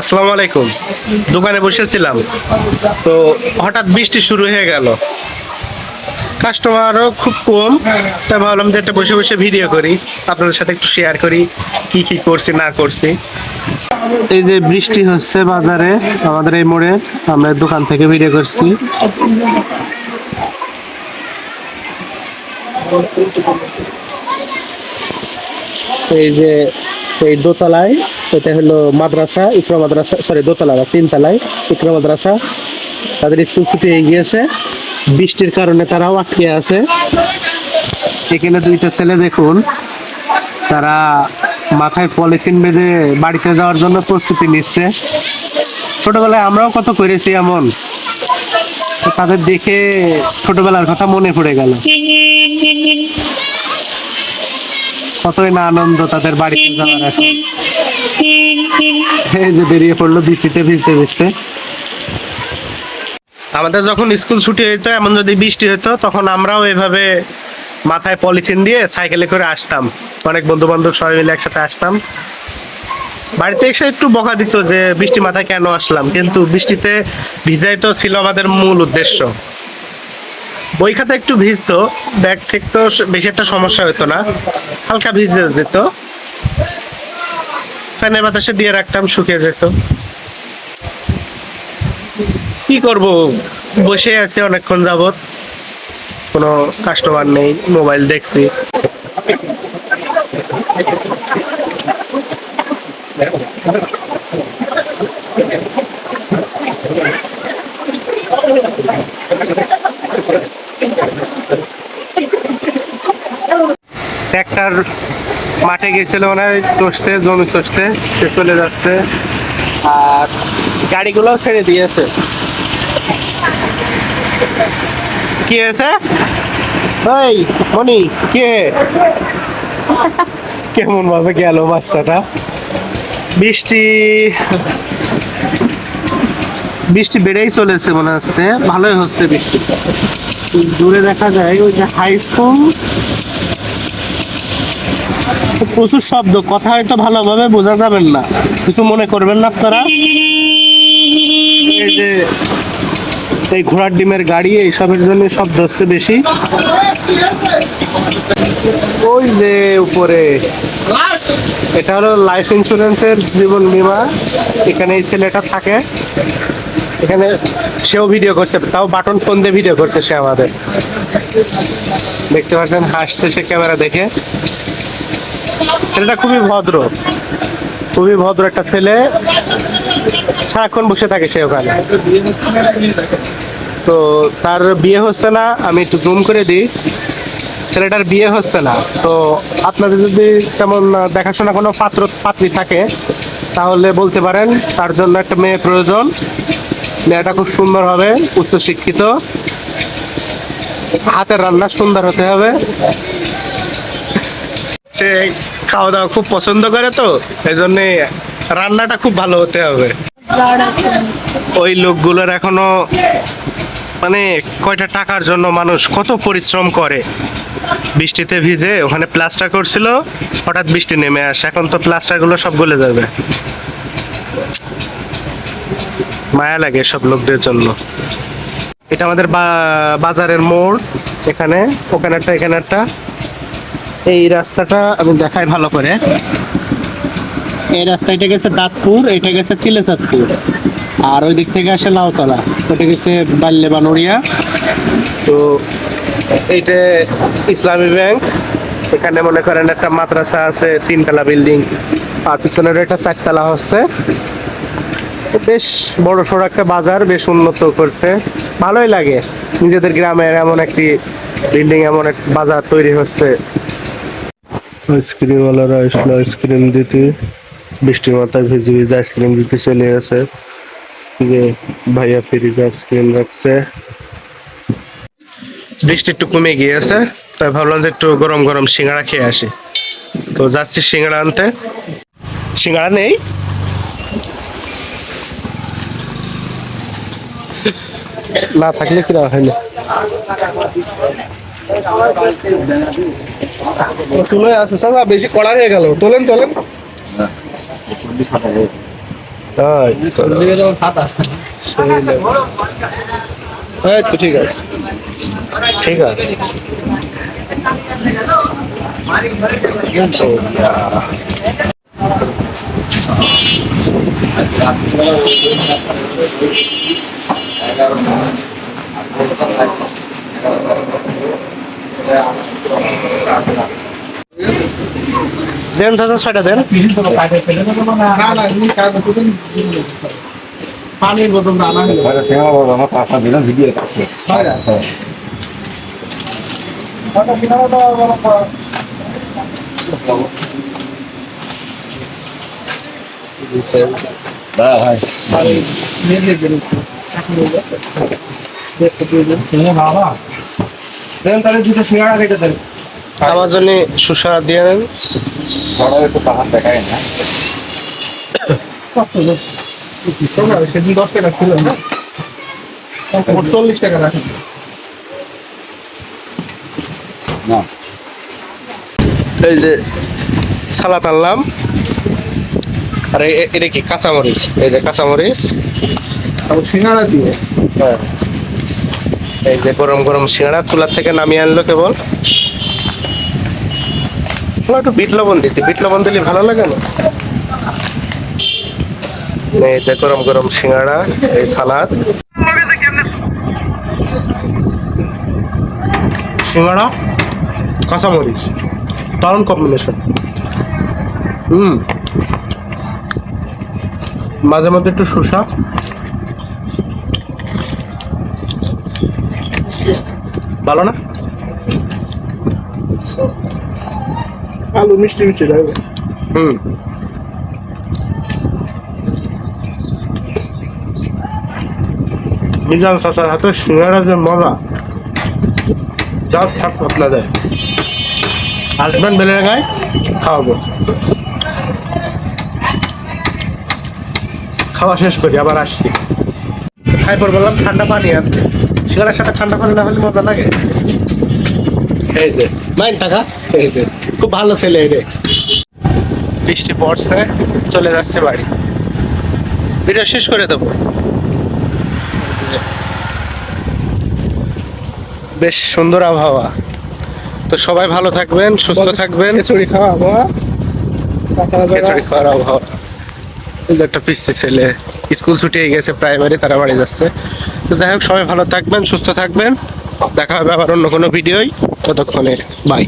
আসসালামু আলাইকুম। দোকানে বসেছিলাম। তো হঠাৎ বৃষ্টি শুরু হয়ে গেল। কাস্টমারও খুব কম। তাই ভাবলাম যে একটা বসে বসে ভিডিও করি। আপনাদের সাথে একটু শেয়ার করি কি কি করছি না করছি। এই যে বৃষ্টি হচ্ছে বাজারে আমাদের এই মোড়ে আমরা দোকান থেকে ভিডিও করছি। এই যে এই দোতলায়, এটা হলো মাদ্রাসা, ইকরা মাদ্রাসা সরি দোতলা না, তিনতলায় ইকরা মাদ্রাসা। তাদের স্কুল ছুটি হয়ে গিয়েছে। বৃষ্টির কারণে তারাও আটকে আছে। এখানে দুইটা ছেলে দেখুন, তারা মাথায় পলিথিন বেঁধে বাড়িতে যাওয়ার জন্য প্রস্তুতি নিচ্ছে। ছোটবেলায় আমরাও কত করেছি এমন। তাদের দেখে ছোটবেলার কথা মনে পড়ে গেল। কতই না আনন্দ তাদের বাড়িতে যাওয়ার এখন। এই যে বেরিয়ে পড়ল বৃষ্টিতে, ভিজতে ভিজতে। আমাদের যখন স্কুল ছুটি হইতো, এমন যদি বৃষ্টি হতো তখন আমরাও এভাবে মাথায় পলিথিন দিয়ে সাইকেলে করে আসতাম। অনেক বন্ধু বান্ধব সবাই মিলে একসাথে আসতাম। বাড়িতে এসে একটু বকা দিত যে, বৃষ্টি মাথায় কেন আসলাম? কিন্তু বৃষ্টিতে ভিজাই তো ছিল আমাদের মূল উদ্দেশ্য। বই খাতা একটু ভিজতো, ব্যাগ ঠিক তো বেশি একটা সমস্যা হতো না। হালকা ভিজে যেত। ফ্যানের বাতাসে দিয়ে রাখতাম, শুকিয়ে যেত। কি করব? বসে আছি অনেকক্ষণ যাবত কোনো কাস্টমার নেই মোবাইল দেখছি। ট্র্যাক্টর মাঠে গেছিল মানে চষতে, জমি চষতে, সে চলে যাচ্ছে। আর গাড়িগুলো ছেড়ে দিয়েছে। কি হয়েছে? ওই মনি, কে কেমন ভাবে গেল বাচ্চাটা? বৃষ্টি বৃষ্টি বেড়েই চলেছে মনে হচ্ছে। ভালোই হচ্ছে বৃষ্টি। দূরে দেখা যায় ওই যে হাই স্কুল প্রচুর শব্দ, কথা হয়তো ভালোভাবে বোঝা যাবেন না। কিছু মনে করবেন না আপনারা? এই যে এই ঘোড়ার ডিমের গাড়ি, এইসবের জন্য শব্দ হচ্ছে বেশি। ওই যে উপরে, এটা হলো লাইফ ইন্স্যুরেন্সের জীবন বীমা। এখানে এই ছেলেটা থাকে। এখানে সেও ভিডিও করছে, তাও বাটন ফোন দিয়ে ভিডিও করছে সে আমাদের। দেখতে পাচ্ছেন, হাসছে সে ক্যামেরা দেখে। ছেলেটা খুবই ভদ্র। খুবই ভদ্র একটা ছেলে। সারাক্ষণ বসে থাকে সে ওখানে। তো তার বিয়ে হচ্ছে না, আমি একটু জুম করে দিই। ছেলেটার বিয়ে হচ্ছে না। তো আপনাদের যদি তেমন দেখাশোনা কোনো পাত্র, পাত্রী থাকে, তাহলে বলতে পারেন, তার জন্য একটা মেয়ে প্রয়োজন। মেয়েটা খুব সুন্দর হবে, উচ্চশিক্ষিত। হাতের রান্না সুন্দর হতে হবে। খাওয়া দাওয়া খুব পছন্দ করে তো এই জন্য রান্নাটা খুব ভালো হতে হবে। ওই লোকগুলোর এখনও মানে কয়টা টাকার জন্য মানুষ কত পরিশ্রম করে। বৃষ্টিতে ভিজে ওখানে প্লাস্টার করছিল, হঠাৎ বৃষ্টি নেমে আসে, এখন তো প্লাস্টারগুলো সব গলে যাবে। মায়া লাগে সব লোকদের জন্য। এটা আমাদের বাজারের মোড়, এখানে ওখানে একটা এখানে একটা এই রাস্তাটা আমি দেখাই ভালো করে। এই রাস্তা এটা গেছে দাঁতপুর, এটা গেছে তিলেচাঁদপুর। আর ওই দিক থেকে আসে লাউতলা ওটা গেছে বাল্যে বানরিয়া তো এইটা ইসলামী ব্যাংক। এখানে মনে করেন একটা মাদ্রাসা আছে, তিনতলা বিল্ডিং। আর পিছনের একটা চারতলা হচ্ছে। বেশ বড় সড়ো একটা বাজার, বেশ উন্নত করছে। ভালোই লাগে। নিজেদের গ্রামের এমন একটি বিল্ডিং, এমন এক বাজার তৈরি হচ্ছে। আইসক্রিমওয়ালারা আসলো, আইসক্রিম দিতে। বৃষ্টির মাথায় ভিজে ভিজে আইসক্রিম দিতে চলে গেছে। যে ভাইয়া ফ্রিজে আইসক্রিম রাখছে। বৃষ্টি একটু কমে গিয়েছে, তাই ভাবলাম যে একটু গরম গরম সিঙ্গাড়া খেয়ে আসি। তো যাচ্ছি সিঙ্গাড়া আনতে। সিঙ্গাড়া নেই? না থাকলে কিনা হয়নি তুলে আছে চাচা বেশি কড়া হয়ে গেল। তোলেন তোলেন। এই তো। ঠিক আছে। ঠিক আছে। দেন চাচা ছয়টা দেন। না না এমনি কাজ করতে পানির বোতল আনা হলো। ভিডিও করছে ওটা কিনা তো দেন তাহলে দুটো সিঙ্গাড়া কেটে দেন। আমার জন্য সুসা দিয়ে নেন বড় একটু পাহাড় দেখায় না। সেদিন দশ টাকা ছিল না? চল্লিশ টাকা রাখেন। না। এই যে সালাদ আনলাম। আর এটা কি? কাঁচামরিচ। এই যে কাঁচামরিচ। আর সিঙ্গাড়া দিয়ে? হ্যাঁ। এই যে গরম গরম সিঙ্গাড়া চুলার থেকে নামিয়ে আনলো কেবল। একটু বিট লবণ দিতে, বিট লবণ দিলে ভালো লাগে না? এই যে গরম গরম সিঙ্গাড়া, এই সালাদ। সিঙ্গাড়া, কাঁচামরিচ, দারুণ কম্বিনেশন হুম। মাঝে মধ্যে একটু শুষা ভালো না? আলু মিষ্টি মিষ্টি লাগবে হুম। মিজান চাচার হাতে সিঙ্গারা যে মজা। যা থাক আপনাদের। আসবেন বেলের গায়ে খাওয়াবো। খাওয়া শেষ করি আবার আসছি। খাই পর বললাম? ঠান্ডা পানি আনতে। সিঙ্গারার সাথে ঠান্ডা পানি না হলে মজা লাগে। এই যে। মাইন টাকা। এই যে। খুব ভালো ছেলে রে। বৃষ্টি পড়ছে চলে যাচ্ছে বাড়ি। ভিডিও শেষ করে দেবো। বেশ সুন্দর আবহাওয়া। তো সবাই ভালো থাকবেন সুস্থ থাকবেন। খিচুড়ি খাওয়া আবহাওয়া? খিচুড়ি খাওয়ার আবহাওয়া। একটা পিসি ছেলে। স্কুল ছুটি হয়ে গেছে প্রাইমারি তারা বাড়ি যাচ্ছে। তো যাই হোক, সবাই ভালো থাকবেন, সুস্থ থাকবেন। দেখা হবে আবার অন্য কোনো ভিডিওই ততক্ষণে বাই